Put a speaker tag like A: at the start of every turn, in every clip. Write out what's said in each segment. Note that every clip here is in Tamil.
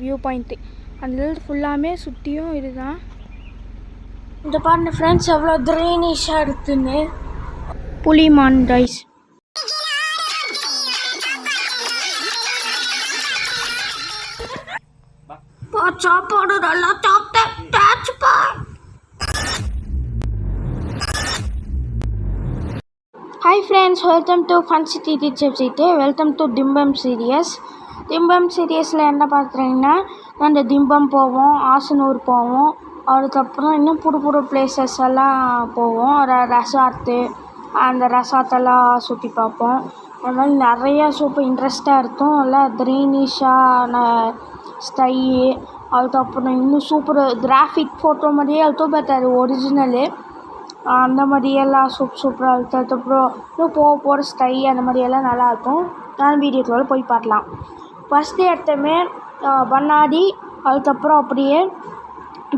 A: வியூ பாயிண்ட்டு அந்த ஃபுல்லாமே சுற்றியும் இதுதான்.
B: இந்த பாருங்க ஃப்ரெண்ட்ஸ் எவ்வளோ க்ரீனிஷாக இருக்குன்னு.
A: புலிமான் ரைஸ்
B: சாப்பாடு நல்லா சாப்பிட்டேன் டேச்சுப்பா
A: ஹாய் ஃப்ரெண்ட்ஸ் வெல்கம் டு ஃபன் சிட்டி டீச்சர் சீட்டு வெல்கம் டு திம்பம் சீரியஸில் என்ன பார்க்குறீங்கன்னா அந்த திம்பம் போவோம் ஆசனூர் போவோம் அதுக்கப்புறம் இன்னும் புது புது பிளேசஸ் எல்லாம் போவோம். ர ரெசார்ட்டு அந்த ரெசார்ட்டெல்லாம் சுற்றி பார்ப்போம். அது மாதிரி நிறையா சூப்பர் இன்ட்ரெஸ்ட்டாக இருக்கும். நல்லா க்ரீனிஷான ஸ்டை அதுக்கப்புறம் இன்னும் சூப்பர் கிராஃபிக் ஃபோட்டோ மாதிரியே இருக்கும் பட் அது ஒரிஜினலு அந்த மாதிரியெல்லாம் சூப் சூப்பராக இருக்கும் அதுக்கப்புறம் இன்னும் போக போகிற ஸ்டை அந்த மாதிரியெல்லாம் நல்லாயிருக்கும் நான் வீடியோக்குள்ளே போய் பார்க்கலாம். ஃபஸ்ட்டு எடுத்தமே பண்ணாடி அதுக்கப்புறம் அப்படியே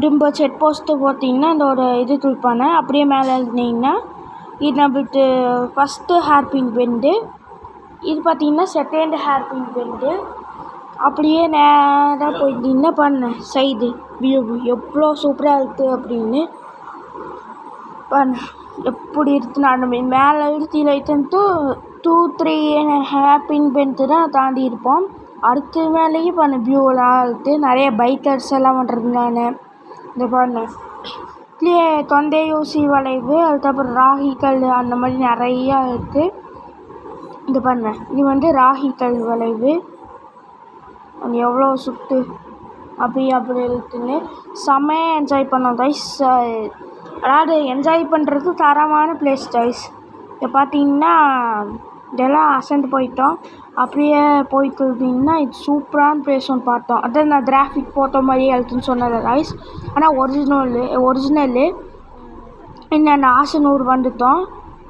A: டிம்போ செட் போஸ்ட்டு போட்டிங்கன்னா அந்த ஒரு இது கொடுப்பாங்க அப்படியே மேலே எழுதினீங்கன்னா இது நம்மளுக்கு ஃபஸ்ட்டு ஹேர்பின் பெண்டு இது பார்த்தீங்கன்னா செகண்ட் ஹேர்பின் பெண்டு அப்படியே நேராக போயிட்டிங்கன்னா பண்ணேன் சைடு வியூ எவ்வளோ சூப்பராக இருக்குது அப்படின்னு பண்ணேன் எப்படி இருக்கு நான் மேலே இழுத்து இழுத்துன்ட்டு டூ த்ரீ ஹேப்பின் பென்ட்டு தான் தாண்டி இருப்போம். அடுத்து மேலேயும் பண்ண வியூவெலாம் எடுத்து நிறைய பைக்கர்ஸ் எல்லாம் பண்ணுறதுனால இந்த பண்ண இதுலேயே தொண்டை ஊசி வளைவு அதுக்கப்புறம் ராகிக்கல் அந்த மாதிரி நிறையா இருக்குது இது பண்ணேன் இது வந்து ராகிக்கல் வளைவு. அது எவ்வளோ சுற்று அப்படி அப்படி இருக்குன்னு செம்மையாக என்ஜாய் பண்ணோம் கைஸ் அதாவது என்ஜாய் பண்ணுறது தரமான பிளேஸ் கைஸ் இப்போ பார்த்தீங்கன்னா இதெல்லாம் அசந்து போயிட்டோம். அப்படியே போயிட்டு இருந்தீங்கன்னா இது சூப்பரான பிளேஸ் ஒன்று பார்த்தோம். அதான் நான் கிராஃபிக் போட்ட மாதிரியே எழுத்துன்னு சொன்னது கைஸ் ஆனால் ஒரிஜினலு ஒரிஜினலு என்னென்ன ஆசனூர் வந்துட்டோம்.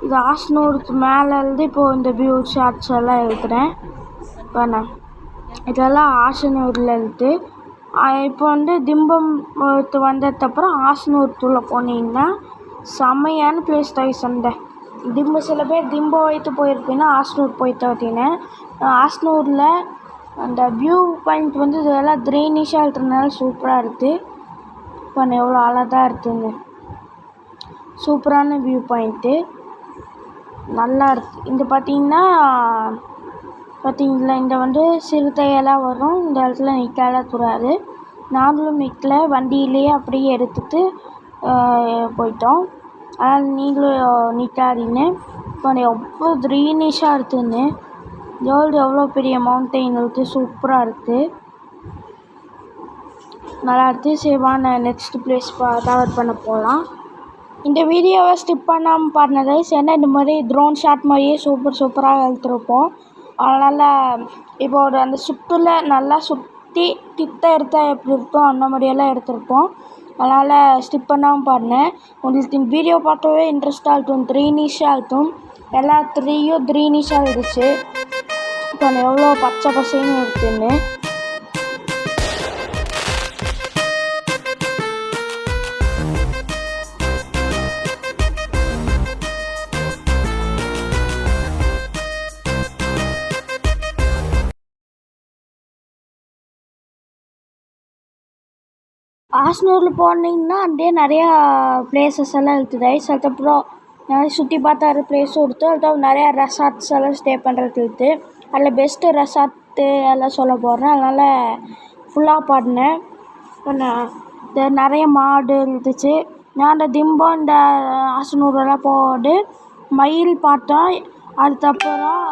A: இது ஆசனூருக்கு மேலே இருந்து இப்போது இந்த வியூ ஷார்ட்ஸ் எல்லாம் எழுதுகிறேன் வேணாம் இதெல்லாம் ஆசனூரில் எழுத்து இப்போ வந்து திம்பம் வந்ததுக்கப்புறம் ஆசனூருக்குள்ளே போனீங்கன்னா செம்மையான பிளேஸ் தான் சண்டை திம்பு சில பேர் திம்பு வைத்து போயிருப்பீங்கன்னா ஆசனூர் போயிட்டு பார்த்தீங்கன்னா ஆசனூரில் அந்த வியூ பாயிண்ட் வந்து இதெல்லாம் க்ரீனிஷாக இருக்கிறதுனால சூப்பராக இருக்குது இப்போ எவ்வளோ அழகாக இருக்குங்க. சூப்பரான வியூ பாயிண்ட்டு நல்லா இருக்குது இந்த பார்த்தீங்கன்னா பார்த்தீங்களா இந்த வந்து சிறுத்தையெல்லாம் வரும். இந்த இடத்துல நிற்கலாம் கூடாது நாங்களும் நிற்கல வண்டியிலேயே அப்படியே எடுத்துகிட்டு போயிட்டோம். அதனால் நீங்களும் நிற்காதீங்க இப்போ எவ்வளோ க்ரீனிஷாக இருக்குதுன்னு வேர்ல்டு எவ்வளோ பெரிய மவுண்டெயின் இருக்குது சூப்பராக இருக்குது நல்லா இருக்குது சரி வாங்க நெக்ஸ்ட் பிளேஸ் பா கவர் பண்ண போகலாம் இந்த வீடியோவை ஸ்கிப் பண்ணாமல் பாருங்க ஏன்னா இந்த மாதிரி ட்ரோன் ஷாட் மாதிரியே சூப்பர் சூப்பராக எடுத்துருப்போம். அதனால் இப்போ ஒரு அந்த சுற்றுல நல்லா சுற்றி கிட்ட எடுத்தால் எப்படி இருக்கும் அந்த மாதிரியெல்லாம் எடுத்திருப்போம். அதனால் ஸ்கிப் பண்ணாமல் பாருங்க. உங்களுக்கு இந்த வீடியோ பார்க்கவே இன்ட்ரெஸ்ட்டாக இருக்கும். க்ரீனிஷாக இருக்கும். எல்லா த்ரீயும் க்ரீனிஷாக இருந்துச்சு. இப்போ எவ்வளோ பச்சை பசைன்னு இருக்குன்னு ஆசனூரில் போனீங்கன்னா அப்படியே நிறையா பிளேசஸ் எல்லாம் இருக்குது அதுக்கப்புறம் நிறைய சுற்றி பார்த்த பிளேஸும் இருக்குது அதுக்கப்புறம் நிறையா ரெசார்ட்ஸ் எல்லாம் ஸ்டே பண்ணுறதுக்கு இருக்குது அதில் பெஸ்ட்டு ரெசார்ட்டு எல்லாம் சொல்ல போகிறேன் அதனால் ஃபுல்லாக பாடினேன். இந்த நிறைய மாடு இருந்துச்சு. நான் அந்த திம்பம் இந்த ஆசனூரெல்லாம் போடு மயில் பார்த்தோம் அதுக்கப்புறம்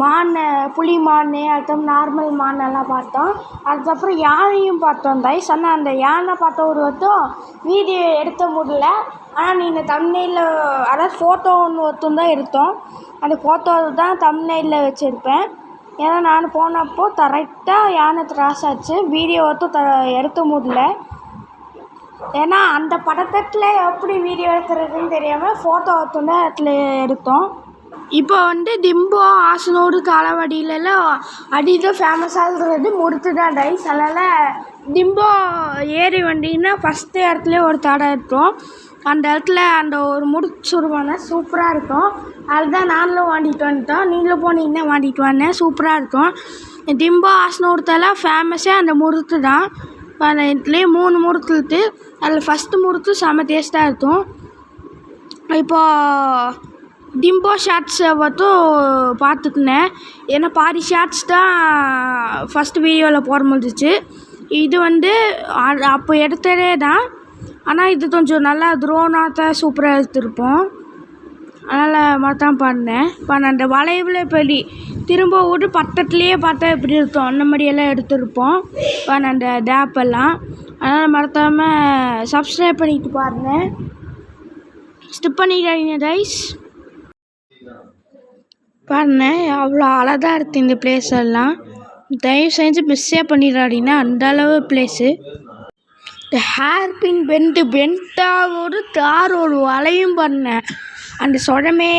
A: மான் புலி மான் அதுக்கப்புறம் நார்மல் மான் எல்லாம் பார்த்தோம். அதுக்கப்புறம் யானையும் பார்த்தோம் கைஸ் ஆனால் அந்த யானை பார்த்த ஒரு வட்டம் வீடியோ எடுத்த முடியல. ஆனால் நீங்கள் தம்ப்நெயிலில் அதாவது ஃபோட்டோ ஒன்று ஒருத்தம் தான் எடுத்தோம். அந்த ஃபோட்டோ தான் தம்ப்நெயிலில் வச்சுருப்பேன். ஏன்னா நான் போனப்போ கரெக்டாக யானை திராஸ் ஆச்சு. வீடியோ ஒருத்தம் த எடுத்த முடியல. ஏன்னா அந்த படத்தில் எப்படி வீடியோ எடுக்கிறதுன்னு தெரியாமல் ஃபோட்டோ ஒருத்தம் தான் அதில் எடுத்தோம். இப்போ வந்து டிம்போ ஆசனோடு காலவாடியிலலாம் அடியில் ஃபேமஸாக இருக்கிறது முறுக்கு தான் ரைஸ் அதனால் திம்போ ஏறி வந்தீங்கன்னா ஃபஸ்ட்டு இடத்துலே ஒரு தடை இருக்கும். அந்த இடத்துல அந்த ஒரு முடிச்சு விடுவாங்க சூப்பராக இருக்கும். அதுதான் நானும் வாங்கிட்டு வந்துட்டோம். நீங்களும் போனீங்கன்னா வாங்கிட்டு வந்தேன் சூப்பராக இருக்கும். டிம்போ ஆசனூர்த்தெல்லாம் ஃபேமஸே அந்த முறுக்கு தான் அந்த இதுலேயே மூணு முறுக்கு இருக்குது அதில் ஃபஸ்ட்டு முறுக்கு செம்ம டேஸ்ட்டாக இருக்கும். இப்போது டிம்போ ஷார்ட்ஸை மட்டும் பார்த்துக்குனேன் ஏன்னா பாதி ஷார்ட்ஸ் தான் ஃபஸ்ட்டு வீடியோவில் போட முடிஞ்சிச்சு. இது வந்து அப்போ எடுத்ததே தான். ஆனால் இது கொஞ்சம் நல்லா த்ரோனாக சூப்பராக எடுத்திருப்போம். அதனால் மாத்தான் பண்ணேன். இப்போ அந்த வளைவில் இப்படி திரும்ப விட்டு பக்கத்துலேயே பார்த்தா எப்படி இருக்கும்? அந்த மாதிரியெல்லாம் எடுத்திருப்போம். இப்போ அந்த டேப்பெல்லாம் அதனால் மறக்காமல் சப்ஸ்கிரைப் பண்ணிட்டு பாருங்கள் ஸ்டிப் பண்ணிடுறீங்க ரைஸ் பாருங்க அவ்வளோ அழகாக இருக்குது இந்த பிளேஸ் எல்லாம். தயவு செஞ்சு மிஸ்ஸே பண்ணிடாதீங்க அந்த அளவு பிளேஸு இந்த ஹேர் பின் பெண்டு பெண்டாவோடு ஒரு வளையும் பண்ணேன் அந்த சொடமே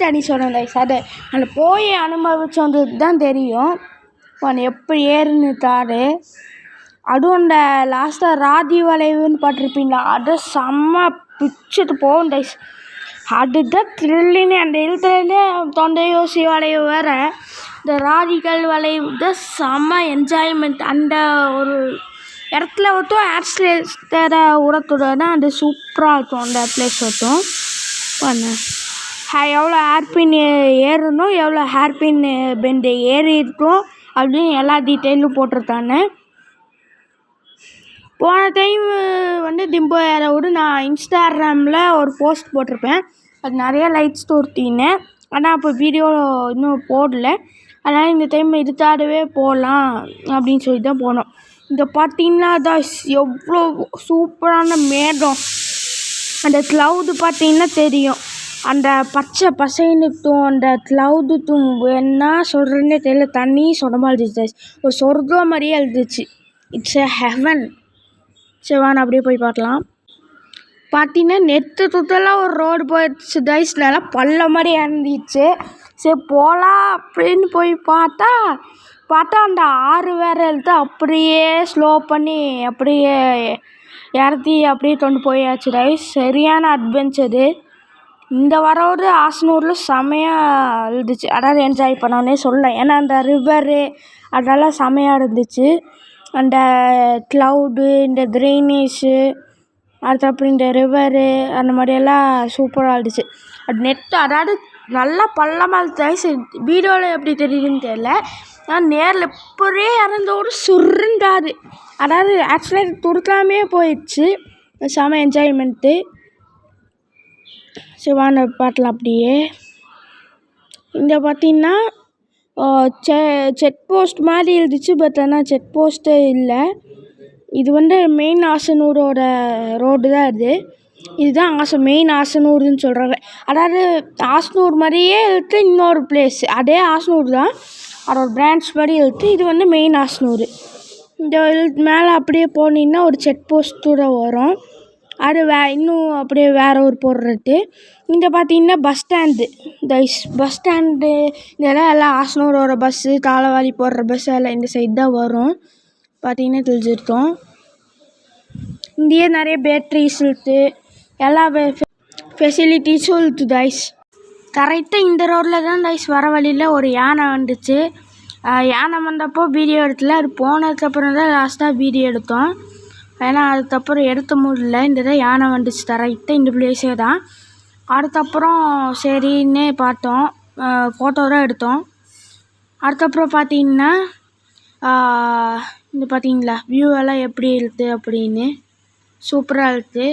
A: தனி சொடம் கைஸ் அது அந்த போய் அனுபவிச்சவங்களுக்கு தான் தெரியும். அவன் எப்படி ஏறுன்னு தாரு. அதுவும் அந்த லாஸ்ட்டாக ராதி வளைவுன்னு பார்த்துருப்பீங்களா? அது செம்ம பிச்சுட்டு போகும் தைஸ் அதுதான் த்ரில்லுன்னு அந்த எழுத்துலேயே தொண்டை யோசி வளைவு இந்த ராதிகள் வளைவு தான் செம்ம என்ஜாய்மெண்ட் அந்த ஒரு இடத்துல மட்டும் ஆக்சிலேட்டரை உரத்துடனா அது சூப்பராக இருக்கும் அந்த பிளேஸ் மட்டும். பண்ண எவ்வளோ ஹேர்பின் ஏறணும் எவ்வளோ ஹேர்பின் பெண்டு ஏறி இருக்கும் அப்படின்னு எல்லா டீட்டெயிலும் போட்டிருக்காங்க. போன டைம் வந்து டிம்போ ஏரோடு நான் இன்ஸ்டாகிராமில் ஒரு போஸ்ட் போட்டிருப்பேன். அது நிறைய லைட்ஸ் தோர்த்தினேன் ஆனால் அப்போ வீடியோ இன்னும் போடல. அதனால் இந்த டைம் இதுக்காகவே போகலாம் அப்படின்னு சொல்லி தான் போனோம். இங்கே பார்த்தீங்கன்னா அதான் எவ்வளோ சூப்பரான மேடம் அந்த க்ளவுடு பார்த்தீங்கன்னா தெரியும். அந்த பச்சை பசைன்னுட்டும் அந்த க்ளவுடுக்கும் என்ன சொல்கிறேன்னே தெரியல. தண்ணி சொடமாக இருந்துச்சு. ஒரு சொர்க்கம் மாதிரியே இருந்துச்சு. இட்ஸ் எ ஹெவன் சரி வாங்க அப்படியே போய் பார்க்கலாம். பார்த்தீங்கன்னா நெத்து சுத்தலாம் ஒரு ரோடு போயிடுச்சு. கைஸ் நல்லா பள்ள மாதிரி இறந்துச்சு சரி போகலாம் அப்படின்னு போய் பார்த்தா பார்த்தா அந்த ஆறு வேற எடுத்து அப்படியே ஸ்லோ பண்ணி அப்படியே இறத்தி அப்படியே கொண்டு போயாச்சு. கைஸ் சரியான அட்வென்ச்சரு இந்த வரோடு ஆசனூரில் செமையாக இருந்துச்சு. அதாவது என்ஜாய் பண்ணோன்னே சொல்லலாம் ஏன்னா அந்த ரிவரு அதெல்லாம் செமையாக இருந்துச்சு. அந்த க்ளவுடு இந்த அடுத்து அப்புறம் இந்த ரிவரு அந்த மாதிரியெல்லாம் சூப்பராக இருந்துச்சு அது நெட்டு அதாவது நல்லா பள்ளமாக இருந்துச்சு வீடியோவில் எப்படி தெரியுதுன்னு தெரியல. ஆனால் நேரில் இப்படியே இறந்தோடு சுருண்டாது. அதாவது ஆக்சுவலாக துடுக்காமே போயிடுச்சு. செம என்ஜாய்மெண்ட்டு சிவான பாட்டில் அப்படியே. இங்கே பார்த்தீங்கன்னா செ செக் போஸ்ட் மாதிரி இருந்துச்சு பட் ஆனால் செக் போஸ்ட்டே இல்லை. இது வந்து மெயின் ஆசனூரோட ரோடு தான் இது. இதுதான் ஆச மெயின் ஆசனூர்னு சொல்கிறாங்க அதாவது ஆசனூர் மாதிரியே இழுத்து இன்னொரு பிளேஸ் அதே ஆசனூர் தான். அதோட பிரான்ச் மாதிரி இழுத்து இது வந்து மெயின் ஆசனூர். இந்த மேலே அப்படியே போனீங்கன்னா ஒரு செக் போஸ்ட்டோட வரும். அது வே இன்னும் அப்படியே வேற ஒரு போடுறது. இங்கே பார்த்தீங்கன்னா பஸ் ஸ்டாண்டு இந்த பஸ் ஸ்டாண்டு இதெல்லாம் எல்லாம் ஆசனூரோட பஸ்ஸு தாளவாடி போடுற பஸ் எல்லாம் இந்த சைடு தான் வரும். பார்த்திங்கன்னா தெரிஞ்சிருக்கும் இங்கேயே நிறைய பேட்ரிஸ் இருக்குது எல்லா ஃபெசிலிட்டிஸும் இருக்குது தைஸ் கரெக்டாக இந்த ரோட்டில் தான் டைஸ் வர வழியில் ஒரு யானை வந்துச்சு. யானை வந்தப்போ வீடியோ எடுத்துல அது போனதுக்கப்புறம் தான் லாஸ்ட்டாக வீடியோ எடுத்தோம். ஏன்னா அதுக்கப்புறம் எடுத்த முடியல. இந்த தான் யானை வந்துச்சு கரெக்டாக இந்த பிளேஸே தான். அதுக்கப்புறம் சரின்னு பார்த்தோம். ஃபோட்டோ தான் எடுத்தோம். அதுக்கப்புறம் பார்த்தீங்கன்னா இந்த பார்த்தீங்களா வியூ எல்லாம் எப்படி இருக்குது அப்படின்னு? சூப்பராக இருக்குது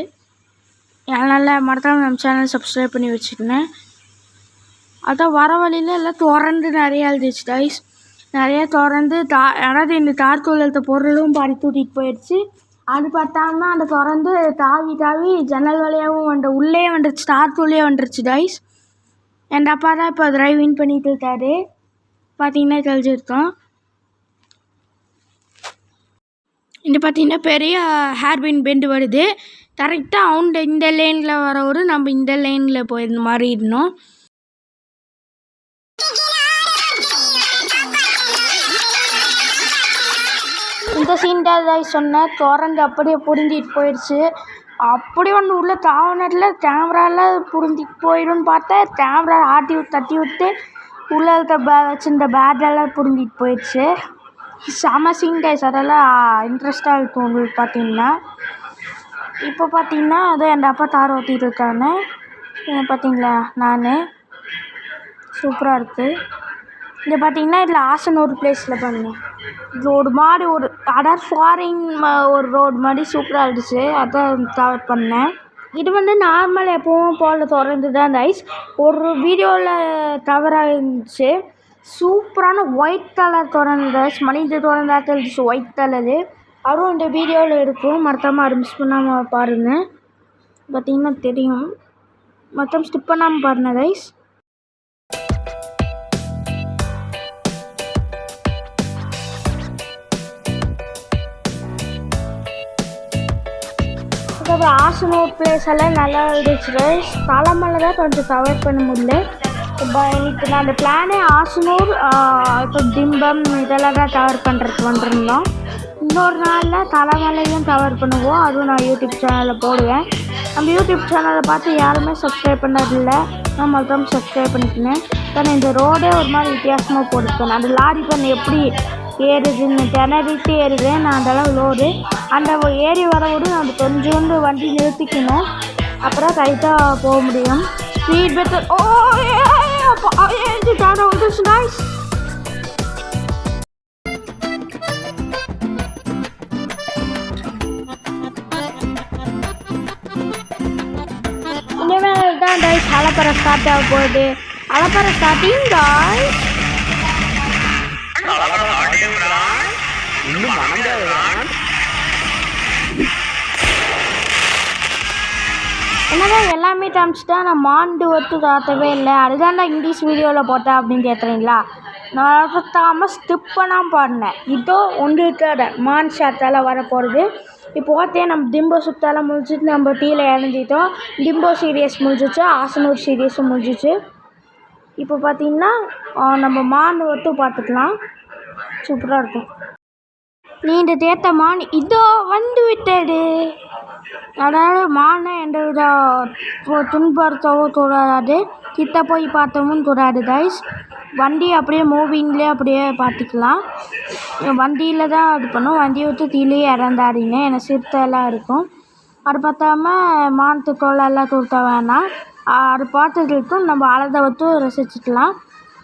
A: அதனால் மறக்காமல் நம்ம சேனல் சப்ஸ்கிரைப் பண்ணி வச்சுக்கினேன் அதான் வர வழியில் எல்லாம் திறந்து நிறையா இருந்துச்சு டைஸ் நிறையா திறந்து தா அதாவது இந்த தார் தூளத்த பொருளும் பாடி தூட்டிகிட்டு போயிடுச்சு. அது பார்த்தாம அந்த திறந்து தாவி தாவி ஜன்னல் வழியாகவும் வந்து உள்ளே வந்துருச்சு தார் தூளே வந்துருச்சு டைஸ் என் அப்பா தான் இப்போ டிரைவிங் பண்ணிட்டு இருக்காரு. பார்த்தீங்கன்னா தெரிஞ்சிருக்கோம் இது பார்த்தீங்கன்னா பெரிய ஹேர்பின் பெண்டு வருது. கரெக்டாக அவங்க இந்த லேனில் வரவரும் நம்ம இந்த லேனில் போய் மாறிடணும். இந்த சீன் சொன்ன சொன்னேன் திறந்து அப்படியே புரிஞ்சிட்டு போயிடுச்சு அப்படி ஒன்று உள்ள தாவனத்தில் கேமராவில் புரிஞ்சிட்டு போயிடும்னு பார்த்தா கேமரா ஆட்டி தட்டி விட்டு உள்ளே இருக்க பே வச்சுருந்த பேட்டெல்லாம் புரிஞ்சிட்டு போயிடுச்சு செம சீன் கைஸ் அதெல்லாம் இன்ட்ரெஸ்ட்டாக இருக்கும் உங்களுக்கு பார்த்தீங்கன்னா இப்போ பார்த்தீங்கன்னா அதோ என் அப்பா தார் ஓட்டிகிட்டு இருக்காங்க. இதை பார்த்தீங்களா நான். சூப்பராக இருக்குது இங்கே பார்த்தீங்கன்னா இதில் ஆசனூர் பிளேஸில் பாருங்க. இது ஒரு மாதிரி ஒரு அடார் ஃபாரின் ஒரு ரோடு மாதிரி சூப்பராக இருந்துச்சு. அதான் கவர் பண்ணேன். இது வந்து நார்மல் எப்பவும் போல் திறந்து தான் இந்த ஐஸ் ஒரு வீடியோவில் தவறாக இருந்துச்சு. சூப்பரான ஒயிட் கலர் திறந்த மனித திறந்தாக்க இருந்துச்சு ஒயிட் கலரு அதுவும் இந்த வீடியோவில் இருக்கும். மறக்காமல் அது மிஸ் பண்ணாமல் பாருங்கள் பார்த்தீங்கன்னா தெரியும். மொத்தம் ஸ்டிப் பண்ணாமல் பாருங்கள் கைஸ் அதுக்கப்புறம் ஆசனூர் பிளேஸ் எல்லாம் நல்லா இருந்துச்சு ரைஸ் தலைமலை தான் கொஞ்சம் கவர் பண்ண முடியல. இப்போ இன்னைக்கு நான் அந்த பிளானே ஆசனூர் இப்போ டிம்பம் இதெல்லாம் தான் கவர் பண்ணுறதுக்கு வந்துருந்தோம். இன்னொரு நாளில் தலைமலையும் கவர் பண்ணுவோம். அதுவும் நான் யூடியூப் சேனலில் போடுவேன். நம்ம யூடியூப் சேனலை பார்த்து யாருமே சப்ஸ்கிரைப் பண்ணதில்லை. நான் மொத்தம் சப்ஸ்கிரைப் பண்ணிக்கினேன் தானே இந்த ரோடே ஒரு மாதிரி வித்தியாசமாக போட்டுருக்கேன். அந்த லாரி பண்ண எப்படி ஏறுதுன்னு திணறிட்டு ஏறுவேன் நான் அதெல்லாம் லோடு அந்த ஏறி வரவோடு நம்ம கொஞ்சோண்டு வண்டி நிறுத்திக்கணும். அப்புறம் ரைட்டாக போக முடியும். Speed breaker oh ஏஞ்சி தானே வந்துச்சு நாய்ஸ் இனிமேல் தான் டைஸ் அலப்பறை ஸ்டார்ட் ஆக போகுது அலப்பறை ஸ்டார்டிங் டாய்ஸ் என்னதான் எல்லாமே காமிச்சிட்டா நான் மாண்டு ஒத்து தாத்தவே இல்லை. அதுதான்டா இங்கிலீஷ் வீடியோவில் போட்டேன் அப்படின்னு கேட்குறீங்களா? நான் சுத்தாமல் ஸ்டிப்பெல்லாம் பாடினேன். இதோ ஒன்று மான் ஷாத்தால் வரப்போகிறது இப்போ பார்த்தே நம்ம டிம்போ சுத்தால முடிச்சுட்டு நம்ம டீயில் இறஞ்சிட்டோம் டிம்போ சீரியஸ் முடிஞ்சிச்சு ஆசனூர் சீரியஸும் முடிஞ்சிச்சு. இப்போ பார்த்தீங்கன்னா நம்ம மான் ஒத்து பார்த்துக்கலாம். சூப்பராக இருக்கும். நீண்ட தேத்த மான் இதோ வந்து விட்டது அதாவது மானை எந்த வித துன்படுத்தவும் துன்புறுத்தவோ கிட்ட போய் பார்த்தவும் கூடாது கைஸ் வண்டி அப்படியே மூவிங்லேயே அப்படியே பார்த்துக்கலாம். வண்டியில் தான் இது பண்ணும். வண்டியை விட்டு கீழே இறந்தாடிங்க எனக்கு சிறுத்தைலாம் இருக்கும். அது பார்த்தாம மானத்துக்கோளெல்லாம் கொடுத்த வேணாம். அது பார்த்துட்டு நம்ம அழகை விட்டு ரசிச்சுக்கலாம்.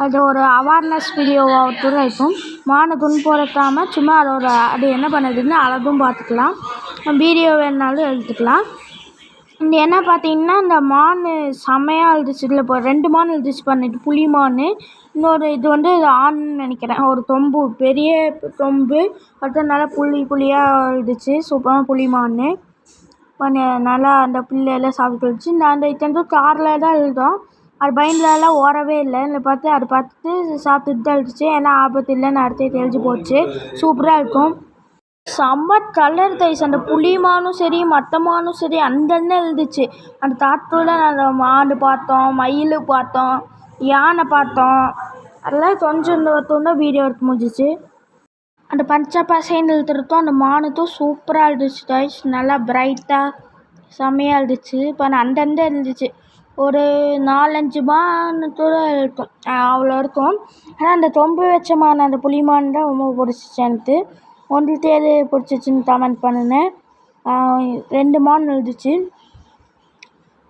A: அது ஒரு அவேர்னஸ் வீடியோவாகட்டும் இருக்கும். மானை துன்புறுத்தாமல் சும்மா அதோட அது என்ன பண்ணுதுன்னு அழகும் பார்த்துக்கலாம். வீடியோ வேணுனாலும் எடுத்துக்கலாம். இந்த என்ன பார்த்தீங்கன்னா இந்த மான் செம்மையாக எழுதிச்சு இதில் இப்போ ரெண்டு மான் எழுதிச்சு பண்ணிட்டு புளி மான். இன்னொரு இது வந்து ஆண்னு நினைக்கிறேன். ஒரு தொம்பு பெரிய தொம்பு. அடுத்து நல்லா புள்ளி புள்ளியாக எழுதிச்சு சூப்பராக புளி மான். பண்ண நல்லா அந்த புல்லெல்லாம் சாப்பிட்டு வச்சு நான் அந்த இத்தனை காரில் தான் எழுதோம் அது பயந்துலலாம் ஓடவே இல்லை. என்னை பார்த்து அதை பார்த்துட்டு சாப்பிட்டுட்டு தான் இருந்துச்சு ஏன்னா ஆபத்து இல்லைன்னு அடுத்தே தெரிஞ்சு போச்சு. சூப்பராக இருக்கும். செம்ம கலர் தைஸ் அந்த புளிமானும் சரி மட்டமானும் சரி அந்தந்த எழுதுச்சு அந்த தாத்தோட அந்த மாடு பார்த்தோம் மயில் பார்த்தோம் யானை பார்த்தோம். அதெல்லாம் கொஞ்சம் இந்த ஒருத்தவங்க தான் வீடியோ எடுத்து முடிஞ்சிச்சு. அந்த பஞ்சபாசைன்னு பசைன்னு எழுதுறதும் அந்த மானத்தும் சூப்பராக இருந்துச்சு கைஸ் நல்லா பிரைட்டாக செம்மையாக இருந்துச்சு இப்போ அந்த அந்தந்த இருந்துச்சு ஒரு நாலஞ்சு மானத்தோட இருக்கும். அவ்வளோ இருக்கும். ஆனால் அந்த தொம்பு வச்ச மான் அந்த புலி மான் தான் ரொம்ப பிடிச்சிச்சி எனக்கு உங்களுக்கு எது பிடிச்சிச்சின்னு கமெண்ட் பண்ணுங்கள் ரெண்டு மான் இருந்துச்சு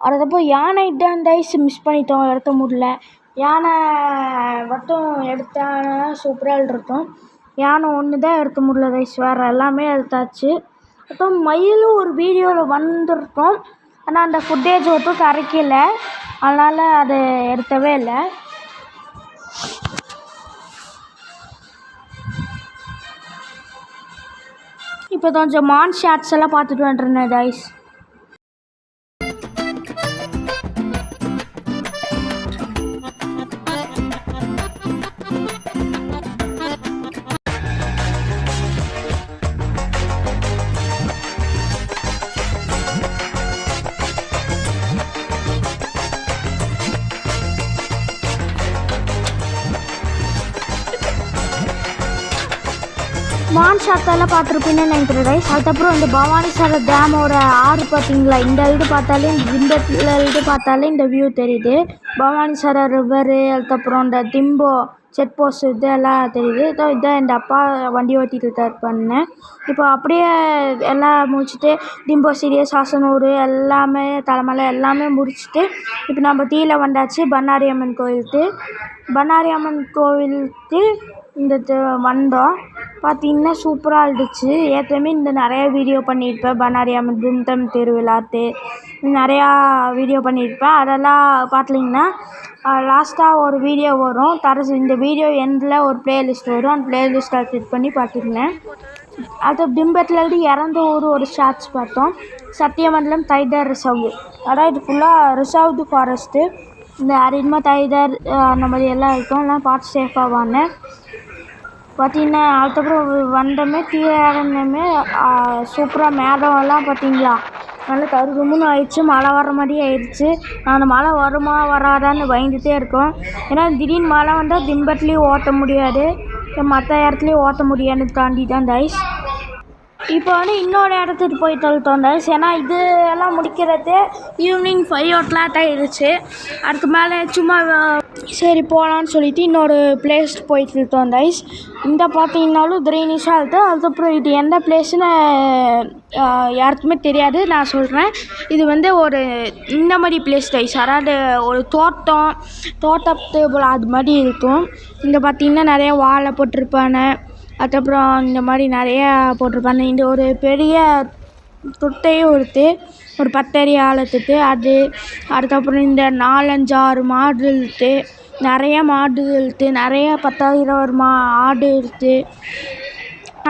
A: அதுக்கப்புறம் யானை தான் டைஸ் மிஸ் பண்ணிட்டோம். எடுத்த முடியல. யானை மட்டும் எடுத்தா சூப்பராக இருக்கும் யானை ஒன்று தான் எடுக்க முடியல ரைஸ் வேறு எல்லாமே எடுத்தாச்சு. அப்புறம் மயிலும் ஒரு வீடியோவில் வந்திருக்கும். ஆனால் அந்த ஃபுட்டேஜ் ஒட்டும் கிடைக்கல அதனால் அது எடுக்கவே இல்லை. இப்போ கொஞ்சம் மான் ஷாட்ஸ் எல்லாம் பார்த்துட்டு வந்துருந்தேன் டைஸ் மான் பார்த்துருப்பீங்கன்னு நினைக்கிறேன். ரைஸ் அதுக்கப்புறம் இந்த பவானி சாகர் டேமோட ஆறு பார்த்தீங்களா? இந்த இது பார்த்தாலே இந்த இது பார்த்தாலே இந்த வியூ தெரியுது. பவானி சாகர் ரிவரு அதுக்கப்புறம் இந்த திம்போ செக் போஸ்ட் இது எல்லாம் தெரியுது. இதோ இதான் எங்கள் அப்பா வண்டி ஓட்டிகிட்டு இருக்கார் பண்ணேன் இப்போ அப்படியே எல்லாம் முடிச்சுட்டு டிம்போ சீரியஸ் சாசனூர் எல்லாமே தலைமலை எல்லாமே முடிச்சுட்டு இப்போ நம்ம தீயில வந்தாச்சு பண்ணாரி அம்மன் கோயிலுக்கு. பண்ணாரி அம்மன் கோவிலுக்கு இந்த வந்தோம். பார்த்தீங்கன்னா சூப்பராக இருந்துச்சு. ஏற்கனவே இந்த நிறைய வீடியோ பண்ணியிருப்பேன். பண்ணாரி அம்மன் குண்டம் திருவிழாத்து நிறையா வீடியோ பண்ணியிருப்பேன். அதெல்லாம் பார்க்கலிங்கன்னா லாஸ்ட்டாக ஒரு வீடியோ வரும். தரசு இந்த வீடியோ எண்டில் ஒரு ப்ளேலிஸ்ட் வரும். அந்த ப்ளேலிஸ்ட்டை கிளிக் பண்ணி பார்த்துருந்தேன் அது டிம்பத்துலேருந்து இறந்த ஊர் ஒரு ஷார்ட்ஸ் பார்த்தோம். Sathyamangalam tiger reserve. அதான் இது ஃபுல்லாக ரிசர்வ்டு ஃபாரஸ்ட்டு இந்த அரிமா டைகர் அந்த மாதிரி எல்லாம் இருக்கும். எல்லாம் பார்த்து சேஃபாக வாங்க. பார்த்தீங்கன்னா அதுக்கப்புறம் வந்தோமே கீழே இறங்குனோமே சூப்பராக மேடமெல்லாம் எல்லாம் பார்த்தீங்களா நல்லா கருகும்முன்னு ஆயிடுச்சு மழை வர மாதிரி ஆயிடுச்சு. அந்த மழை வருமா வராதான்னு பயந்துகிட்டே இருக்கோம். ஏன்னா திடீர்னு மழை வந்தால் திம்பத்துலேயும் ஓட்ட முடியாது. மற்ற இடத்துலையும் ஓட்ட முடியாதுன்னு தாண்டி தான் டைஸ் இப்போ வந்து இன்னொரு இடத்துக்கு போய் தள்ளிட்டோம் டைஸ் ஏன்னா இது எல்லாம் முடிக்கிறது ஈவினிங் ஃபைவ் ஓ கிளாக் ஆகிடுச்சு அதுக்கு மேலே சும்மா சரி போகலான்னு சொல்லிட்டு இன்னொரு பிளேஸ் போயிட்டு தள்ளிட்டோம் டைஸ் இந்த பார்த்தீங்கன்னாலும் கிரீனிஷாக இருக்குது அதுக்கப்புறம் இது எந்த பிளேஸ்னு யாருக்குமே தெரியாது. நான் சொல்கிறேன் இது வந்து ஒரு இந்த மாதிரி பிளேஸ் டைஸ் அதாவது ஒரு தோட்டம் தோட்டத்து போல் அது மாதிரி இருக்கும். இங்கே பார்த்தீங்கன்னா நிறைய வாழை போட்டிருப்பாங்க. அதுக்கப்புறம் இந்த மாதிரி நிறையா போட்டிருப்பாங்க. இந்த ஒரு பெரிய தொட்டையும் இருக்குது ஒரு பத்தடி ஆழத்துக்கு அது அதுக்கப்புறம் இந்த நாலஞ்சு ஆறு மாடு இருக்குது நிறைய மாடு இருக்குது நிறைய பத்தாயிரம் இருபது மா ஆடு இருக்குது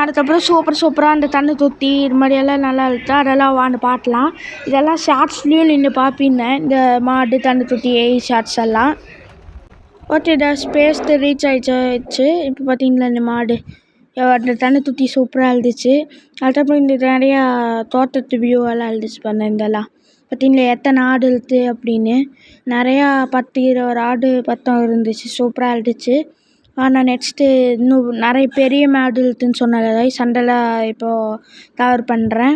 A: அதுக்கப்புறம் சூப்பர் சூப்பராக இந்த தண்ணி தொட்டி இது மாதிரியெல்லாம் நல்லா இருக்குது அதெல்லாம் வான்னு பாட்டலாம் இதெல்லாம் ஷார்ட்ஸ்லேயும் நின்று பார்ப்பீங்க இந்த மாடு தண்ணி தொட்டி ஷார்ட்ஸ் எல்லாம். ஓகே டா ஸ்பேஸ் ரீச் ஆயிடுச்சு. இப்போ பார்த்தீங்களா இந்த மாடு? அந்த தண்ணி தொட்டி சூப்பராக இருந்துச்சு. அதுக்கப்புறம் இந்த நிறையா தோட்டத்து வியூ எல்லாம் இருந்துச்சு பண்ண இதெல்லாம் பார்த்தீங்களா எத்தனை ஆடு இருக்குது அப்படின்னு. நிறையா பத்து இருபது ஆடு பத்தம் இருந்துச்சு சூப்பராக இருந்துச்சு. ஆனால் நெக்ஸ்ட்டு இன்னும் நிறைய பெரிய மாடு இருக்குதுன்னு சொன்னல சண்டைலாம் இப்போது தவறு பண்ணுறேன்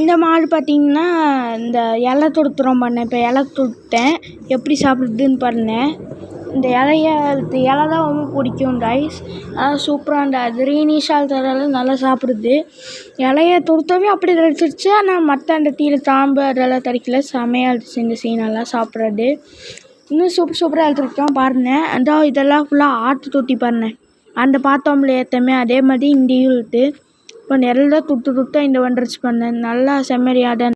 A: இந்த மாடு பார்த்தீங்கன்னா இந்த இலை துடுத்துறோம் பண்ணேன். இப்போ இலை துடுத்தேன். எப்படி சாப்பிடுதுன்னு பண்ணேன். இந்த இலைய இந்த இலை தான் ரொம்ப பிடிக்கும் ரைஸ் அதான் சூப்பராக இந்த கிரீனிஷாக தரலாம் நல்லா சாப்பிடுது. இலைய துடுத்தவே அப்படி தடிச்சிருச்சு ஆனால் மற்ற அந்த தீர தாம்பு அதெல்லாம் தடிக்கல செமையாக இருந்துச்சு இந்த சீனெல்லாம் சாப்பிட்றது. இன்னும் சூப்பர் சூப்பராக எடுத்துருக்கோம் பாருங்க. அந்த இதெல்லாம் ஃபுல்லாக ஆட்டு தொட்டி பாருங்க. அந்த பார்த்தோம்ல ஏற்றமே அதே மாதிரி இங்கேயும் இருக்குது இப்போ நெல்லை துட்டு துட்டாக இந்த வந்துருச்சு பண்ணேன் நல்லா செம்மறி ஆடை